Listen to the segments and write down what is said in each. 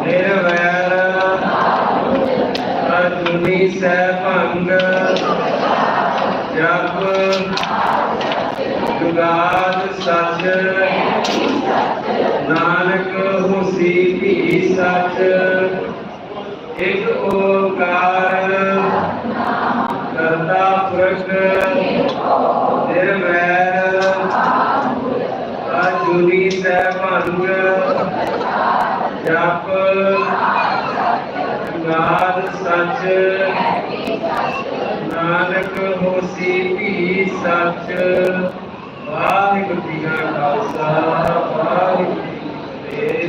ਨਿਰਵੈਰ ਅਜੂਨੀ ਸੈਭੰਗ ਜਪ ਜੁਗਾਦ ਸੱਚ ਨਾਨਕ ਹੁਸ਼ੀ ਭੀ ਸਚ ਇਕ ਓੰਕਾਰ ਕਰਤਾ ਪੁਰਖ ਨਿਰਵੈਰ ਅਜੂਨੀ ਸੈਭੰਗ ਜਪ ਨਾਦ ਸੱਚ ਨਾਨਕ ਹੋਸੀ ਵੀ ਸੱਚ। ਵਾਹਿਗੁਰੂ ਜੀ ਕਾ ਖਾਲਸਾ ਵਾਹਿਗੁਰੂ ਜੀ ਕੀ ਫਤਿਹ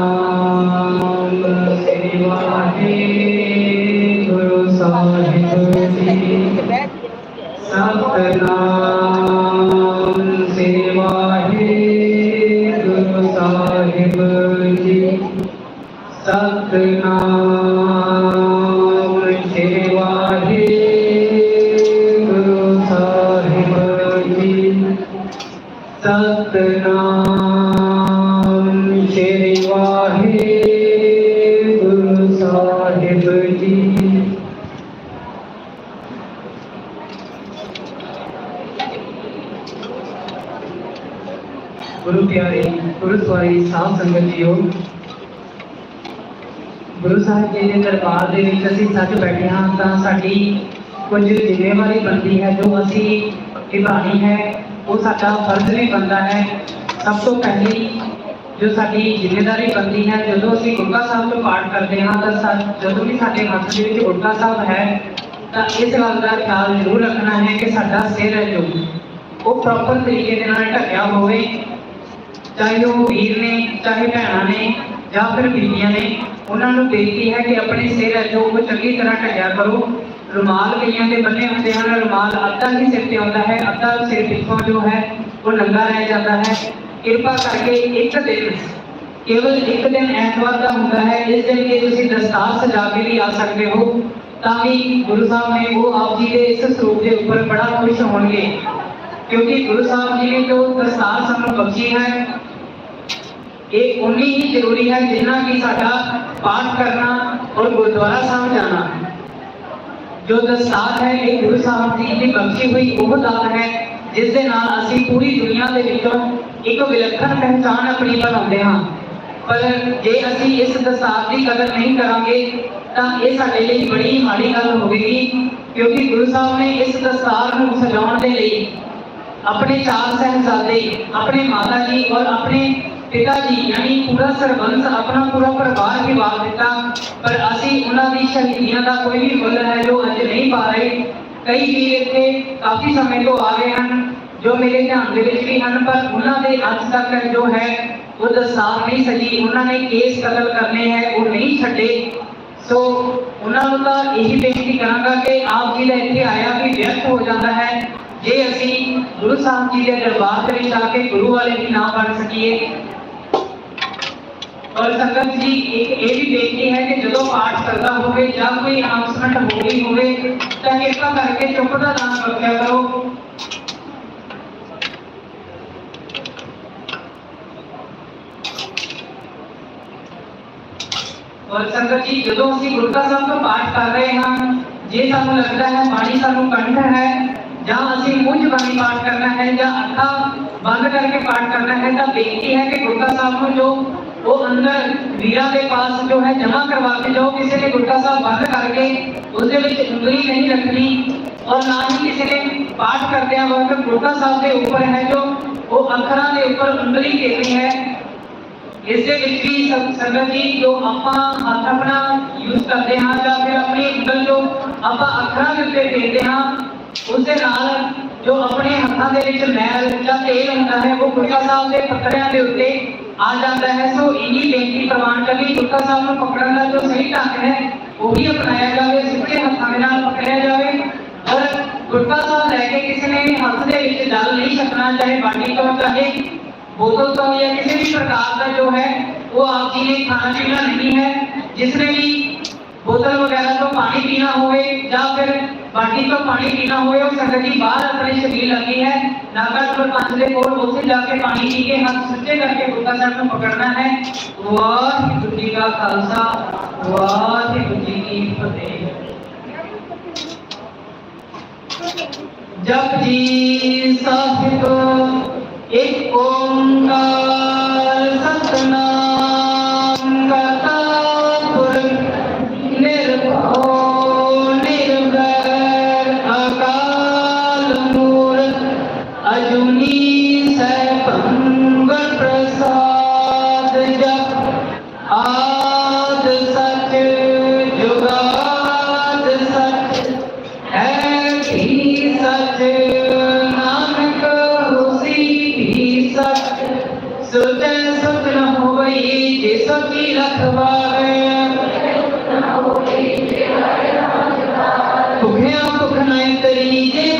ਪਿਆਰੇ ਗੁਰੂ ਸਵਾਰੀ ਸਾਧ ਸੰਗਤ ਜੀਓ। ਗੁਰੂ ਸਾਹਿਬ ਜੀ ਦੇ ਦਰਬਾਰ ਦੇ ਵਿੱਚ ਅਸੀਂ ਸੱਚ ਬੈਠੇ ਹਾਂ ਤਾਂ ਸਾਡੀ ਕੁਝ ਜ਼ਿੰਮੇਵਾਰੀ ਬਣਦੀ ਹੈ, ਜੋ ਅਸੀਂ ਨਿਭਾਉਣੀ ਹੈ, ਉਹ ਸਾਡਾ ਫਰਜ਼ ਵੀ ਬਣਦਾ ਹੈ। ਸਭ ਤੋਂ ਪਹਿਲੀ ਜੋ ਸਾਡੀ ਜ਼ਿੰਮੇਵਾਰੀ ਬਣਦੀ ਹੈ, ਜਦੋਂ ਅਸੀਂ ਗੁਰਗਾ ਸਾਹਿਬ ਤੋਂ ਪਾਠ ਕਰਦੇ ਹਾਂ, ਤਾਂ ਜਦੋਂ ਵੀ ਸਾਡੇ ਹੱਥ ਦੇ ਵਿੱਚ ਗੁਰਗਾ ਸਾਹਿਬ ਹੈ, ਤਾਂ ਇਸ ਗੱਲ ਦਾ ਖਿਆਲ ਜ਼ਰੂਰ ਰੱਖਣਾ ਹੈ ਕਿ ਸਾਡਾ ਸਿਰ ਹੈ ਜੋ, ਉਹ ਪ੍ਰੋਪਰ ਤਰੀਕੇ ਦੇ ਨਾਲ ਢੱਕਿਆ ਹੋਵੇ। ਚਾਹੇ ਉਹ ਵੀਰ ਨੇ, ਚਾਹੇ ਭੈਣਾਂ ਨੇ ਜਾਂ ਫਿਰ ਬੀਬੀਆਂ ਨੇ, ਉਹਨਾਂ ਨੂੰ ਬੇਨਤੀ ਹੈ ਕਿ ਆਪਣੇ ਸਿਰ ਹੈ ਜੋ ਚੰਗੀ ਤਰ੍ਹਾਂ ਢੱਕਿਆ ਕਰੋ। ਰੁਮਾਲ ਕਈਆਂ ਦੇ ਬੰਨੇ ਹੁੰਦੇ ਹਨ, ਰੁਮਾਲ ਅੱਧਾ ਹੀ ਸਿਰ ਤੇ ਆਉਂਦਾ ਹੈ, ਅੱਧਾ ਸਿਰ ਪਿੱਛੋਂ ਜੋ ਹੈ, ਉਹ ਨੰਗਾ ਰਹਿ ਜਾਂਦਾ ਹੈ। ਕਿਰਪਾ ਕਰਕੇ ਇੱਕ ਦਿਨ, ਕੇਵਲ ਇੱਕ ਦਿਨ ਐਤਵਾਰ ਦਾ ਹੁੰਦਾ ਹੈ, ਇਸ ਦਿਨ ਕਿ ਤੁਸੀਂ ਦਸਤਾਰ ਸਜਾ ਕੇ ਵੀ ਆ ਸਕਦੇ ਹੋ। ਤਾਂ ਵੀ ਗੁਰੂ ਸਾਹਿਬ ਨੇ ਉਹ ਆਪ ਜੀ ਦੇ ਇਸ ਸਰੂਪ ਦੇ ਉੱਪਰ ਬੜਾ ਖੁਸ਼ ਹੋਣਗੇ। ਕਿਉਂਕਿ ਗੁਰੂ ਸਾਹਿਬ ਜੀ ਨੇ ਜੋ ਦਸਤਾਰ ਸਾਨੂੰ ਬਖਸ਼ੀ ਹੈ ਇਹ ਉਨੀ ਹੀ ਜ਼ਰੂਰੀ ਹੈ ਜਿੰਨਾ ਕਿ ਸਾਡਾ ਪਾਠ ਕਰਨਾ ਔਰ ਗੁਰਦੁਆਰਾ ਸਾਹਿਬ ਜਾਣਾ। ਜੋ ਦਸਤਾਰ ਹੈ, ਇਹ ਗੁਰੂ ਸਾਹਿਬ ਜੀ ਦੀ ਬਖਸ਼ੀ ਹੋਈ ਉਹ ਦਾਤ ਹੈ, ਜਿਸ ਦੇ ਨਾਲ ਅਸੀਂ ਪੂਰੀ ਦੁਨੀਆ ਦੇ ਵਿੱਚੋਂ ਇੱਕ ਵਿਲੱਖਣ ਪਹਿਚਾਨ ਆਪਣੀ ਬਣਾਉਂਦੇ ਹਾਂ। ਪਰ ਜੇ ਅਸੀਂ ਇਸ ਦਸਤਾਰ ਦੀ ਕਦਰ ਨਹੀਂ ਕਰਾਂਗੇ, ਤਾਂ ਇਹ ਸਾਡੇ ਲਈ ਬੜੀ ਮਾੜੀ ਗੱਲ ਹੋਵੇਗੀ, ਕਿਉਂਕਿ ਗੁਰੂ ਸਾਹਿਬ ਨੇ ਇਸ ਦਸਤਾਰ ਨੂੰ ਸਜਾਉਣ ਦੇ ਲਈ ਆਪਣੇ ਚਾਰ ਸਹਿਬਜ਼ਾਦੇ, ਆਪਣੇ ਮਾਤਾ ਜੀ ਔਰ ਆਪਣੇ ਪਿਤਾ ਜੀ, ਯਾਨੀ ਪੂਰਾ ਸਰਬੰਸ ਆਪਣਾ ਪੂਰਾ ਪਰਿਵਾਰ ਹੀ ਵਾਰ ਦਿੱਤਾ। ਪਰ ਅਸੀਂ ਉਹਨਾਂ ਦੀ ਸ਼ਹੀਦੀਆਂ ਦਾ ਕੋਈ ਵੀ ਮੁੱਲ ਹੈ ਜੋ ਅੱਜ ਨਹੀਂ ਪਾ ਰਹੇ। ਕਈ ਵੀਰ ਇੱਥੇ ਕਾਫੀ ਸਮੇਂ ਤੋਂ ਆ ਰਹੇ ਹਨ, ਜੋ ਮੇਰੇ ਧਿਆਨ ਦੇ ਵਿੱਚ ਵੀ ਹਨ, ਪਰ ਉਹਨਾਂ ਦੇ ਅੱਜ ਤੱਕ ਜੋ ਹੈ, ਉਹ ਦਸਤਾਰ ਨਹੀਂ ਸਜੀ। ਉਹਨਾਂ ਨੇ ਕੇਸ ਕਤਲ ਕਰਨੇ ਹੈ, ਉਹ ਨਹੀਂ ਛੱਡੇ। ਸੋ ਉਹਨਾਂ ਨੂੰ ਤਾਂ ਇਹੀ ਬੇਨਤੀ ਕਰਾਂਗਾ ਕਿ ਆਪ ਜੀ ਦਾ ਇੱਥੇ ਆਇਆ ਵੀ ਵਿਅਰਥ ਹੋ ਜਾਂਦਾ ਹੈ। ਜੇ ਅਸੀਂ ਗੁਰੂ ਸਾਹਿਬ ਜੀ ਦੇ ਦਰਬਾਰ ਦੇ ਵਿੱਚ ਕੇ ਗੁਰੂ ਵਾਲੇ ਵੀ ਨਾ ਬਣ ਸਕੀਏ ਔਰ ਸੰਗਤ ਜੀ ਇੱਕ ਇਹ ਵੀ ਬੇਨਤੀ ਹੈ ਕਿ ਜਦੋਂ ਪਾਠ ਕਰਦਾ ਹੋਵੇ ਜਾਂ ਕੋਈ ਅਨਾਉਂਸਮੈਂਟ ਹੋ ਗਈ ਹੋਵੇ ਤਾਂ ਕਿਰਪਾ ਕਰਕੇ ਚੁੱਪ ਦਾ ਦਾਨ ਰੱਖਿਆ ਕਰੋ ਔਰ ਸੰਗਤ ਜੀ ਜਦੋਂ ਅਸੀਂ ਗੁਰਦਾ ਸਾਹਿਬ ਤੋਂ ਪਾਠ ਕਰ ਰਹੇ ਹਾਂ ਜੇ ਸਾਨੂੰ ਲੱਗਦਾ ਹੈ ਬਾਣੀ ਸਾਨੂੰ ਕੰਠ ਹੈ ਜਾਂ ਅਸੀਂ ਮੁੰਝ ਬਾਣੀ ਪਾਠ ਕਰਨਾ ਹੈ ਜਾਂ ਅੱਖਾਂ ਬੰਦ ਕਰਕੇ ਪਾਠ ਕਰਨਾ ਹੈ ਤਾਂ ਬੇਨਤੀ ਹੈ ਕਿ ਗੁਰਦਾ ਸਾਹਿਬ ਨੂੰ ਜੋ वो अंदर वीरा के पास जो है जमा करवा के जाओ किसी ने गुटका साहब बंद करके उसके ਵਿੱਚ ਉਂਗਲੀ नहीं रखनी और ना ही किसी ने पाठ करते वक्त गुटका साहब के ऊपर है जो वो ਅੱਖਰਾਂ ਦੇ ਉੱਪਰ ਉਂਗਲੀ ਫੇਰਨੀ ਹੈ ਇਸ ਦੇ ਵਿੱਚ ਵੀ ਸੰ- ਸੰਗਤ ਜੀ ਜੋ ਆਪਾਂ ਹੱਥ ਆਪਣਾ ਯੂਜ਼ ਕਰਦੇ ਹਾਂ ਜਾਂ ਫਿਰ ਆਪਣੀ ਉਂਗਲ ਜੋ ਆਪਾਂ ਅੱਖਰਾਂ ਦੇ ਉੱਤੇ ਫੇਰਦੇ ਹਾਂ ਉਸ ਦੇ ਨਾਲ ਜੋ ਆਪਣੇ ਹੱਥਾਂ ਦੇ ਵਿੱਚ ਮੈਲ ਜਾਂ ਤੇਲ ਹੁੰਦਾ ਹੈ, ਉਹ ਗੁਰਕਾ ਸਾਹਿਬ ਦੇ ਪੱਤਰਿਆਂ ਦੇ ਉੱਤੇ ਆ ਜਾਂਦਾ ਹੈ। ਸੋ ਇਹੀ ਬੇਨਤੀ ਪ੍ਰਵਾਨ ਕਰਨੀ ਗੁਰਕਾ ਸਾਹਿਬ ਨੂੰ ਪਕੜਨ ਦਾ ਜੋ ਸਹੀ ਢੰਗ ਹੈ, ਉਹ ਵੀ ਅਪਣਾਇਆ ਜਾਵੇ, ਸਿੱਧੇ ਹੱਥਾਂ ਦੇ ਨਾਲ ਪਕੜਿਆ ਜਾਵੇ। ਔਰ ਗੁਰਕਾ ਸਾਹਿਬ ਲੈ ਕੇ ਕਿਸੇ ਨੇ ਹੱਥ ਦੇ ਵਿੱਚ ਡਾਲ ਨਹੀਂ ਸਕਣਾ ਚਾਹੇ ਬਾਡੀ ਤੋਂ ਚਾਹੇ ਬੋਤਲ ਤੋਂ ਜਾਂ ਕਿਸੇ ਵੀ ਪ੍ਰਕਾਰ ਦਾ ਜੋ ਹੈ, ਉਹ ਆਪ ਜੀ ਲਈ ਖਾਣਾ ਪੀਣਾ ਨਹੀਂ ਹੈ। ਜਿਸ ਨੇ ਵੀ ਬੋਤਲ ਵਗੈਰਾ ਤੋਂ ਪਾਣੀ ਪੀਣਾ ਹੋਵੇ ਜਾਂ ਫਿਰ ਬਾਟੀ ਤੋਂ ਪਾਣੀ ਪੀਣਾ ਹੋਵੇ, ਉਹ ਸੰਗਤ ਜੀ ਬਾਹਰ ਆਪਣੇ ਸ਼ਰੀਰ ਲੱਗੀ ਹੈ। ਨਾਗਾ ਸਰਪੰਚ ਦੇ ਕੋਲ ਉੱਥੇ ਜਾ ਕੇ ਪਾਣੀ ਪੀ ਕੇ ਹੱਥ ਸੁੱਚੇ ਕਰਕੇ ਗੁਰਦਾ ਸਾਹਿਬ ਨੂੰ ਪਕੜਨਾ ਹੈ। ਵਾਹਿਗੁਰੂ ਜੀ ਦਾ ਖਾਲਸਾ, ਵਾਹਿਗੁਰੂ ਜੀ ਕੀ ਫਤਿਹ। ਜਪਜੀ ਸਾਹਿਬ, ਇੱਕ ਓੰਕਾਰ ਸਤਨਾਮ। सुते सुत न होई जिसो की रखवावे भुखिया भुख नहीं तरी जे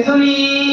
ਗੁਰੀ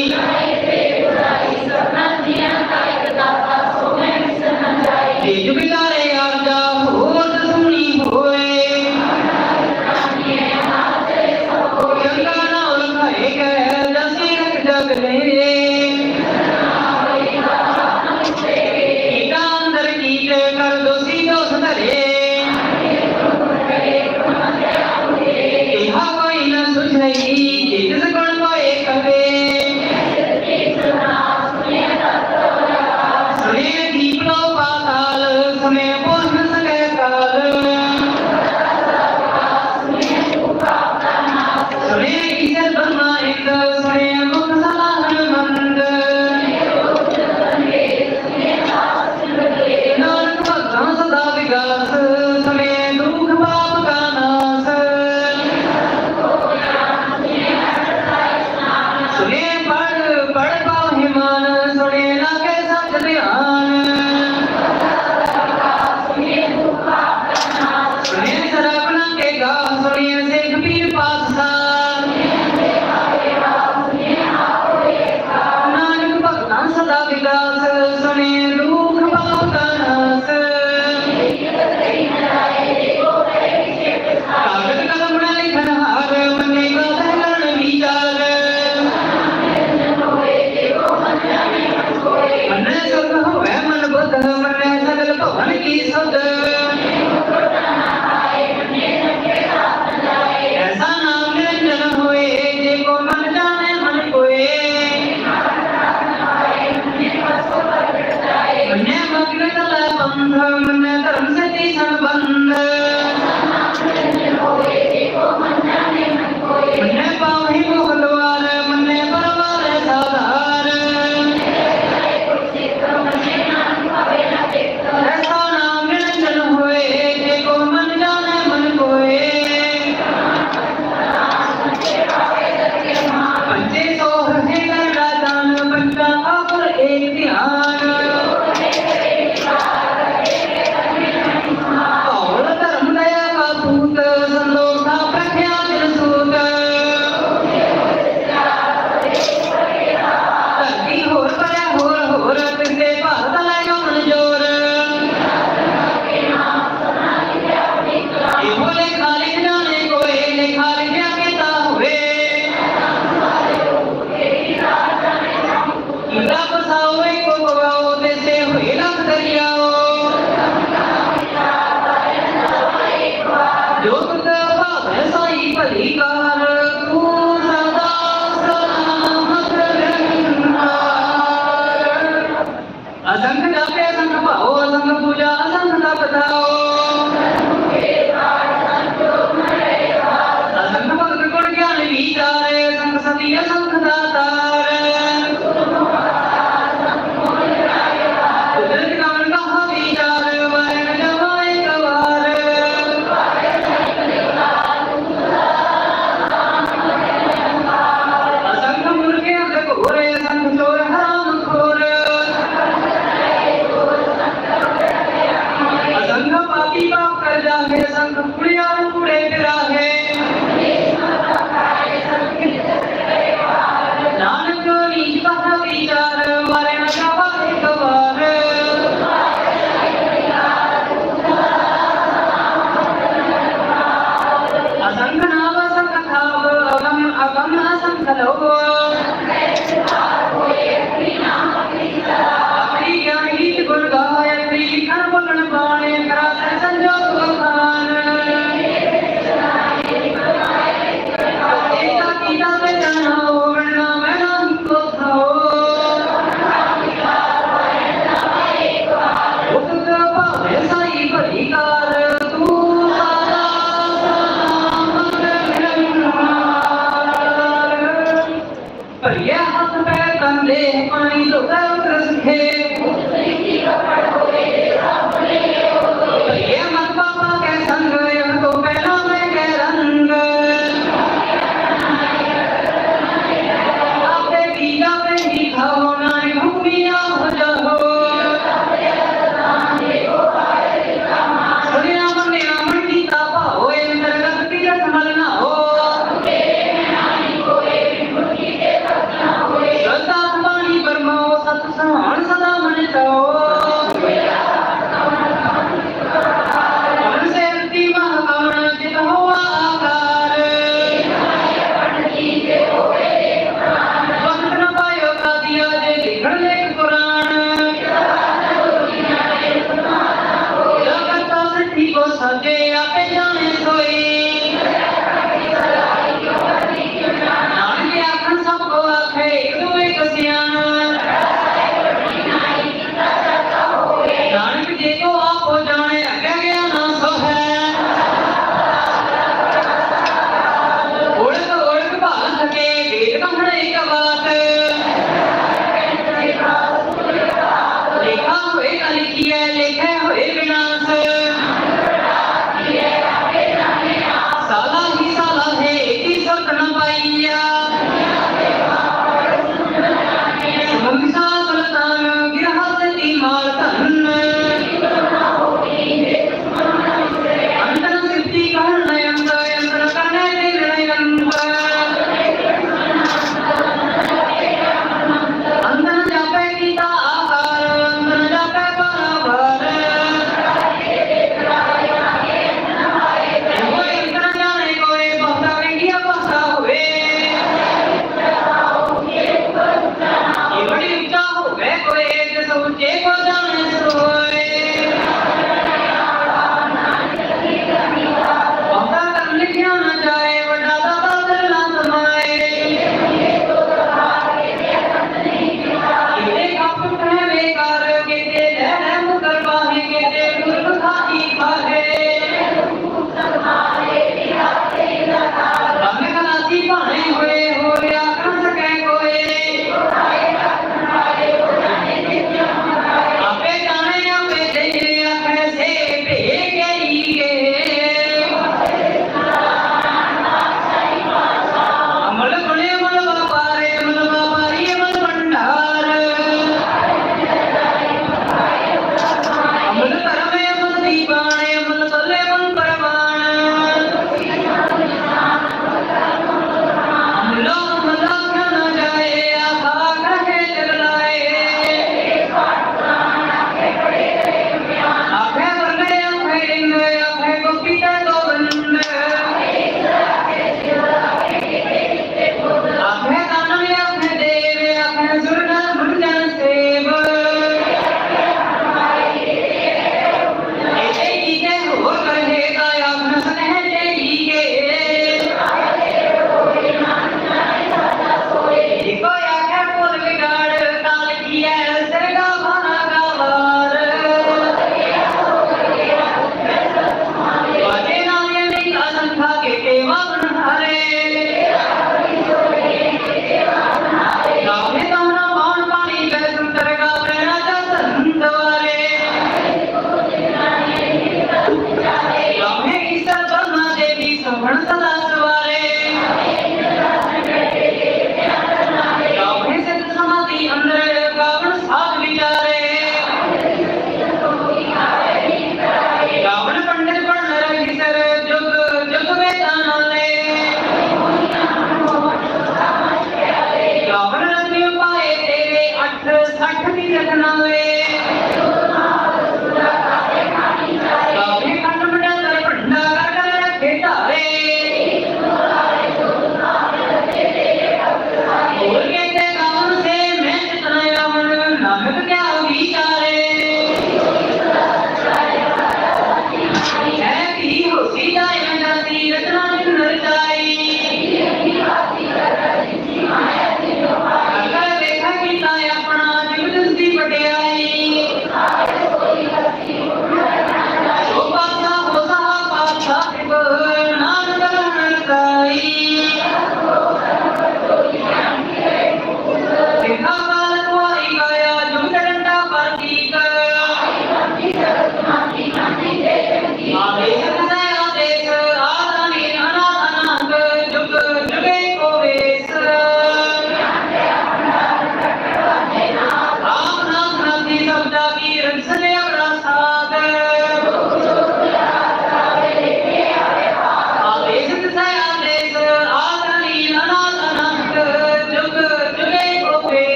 Love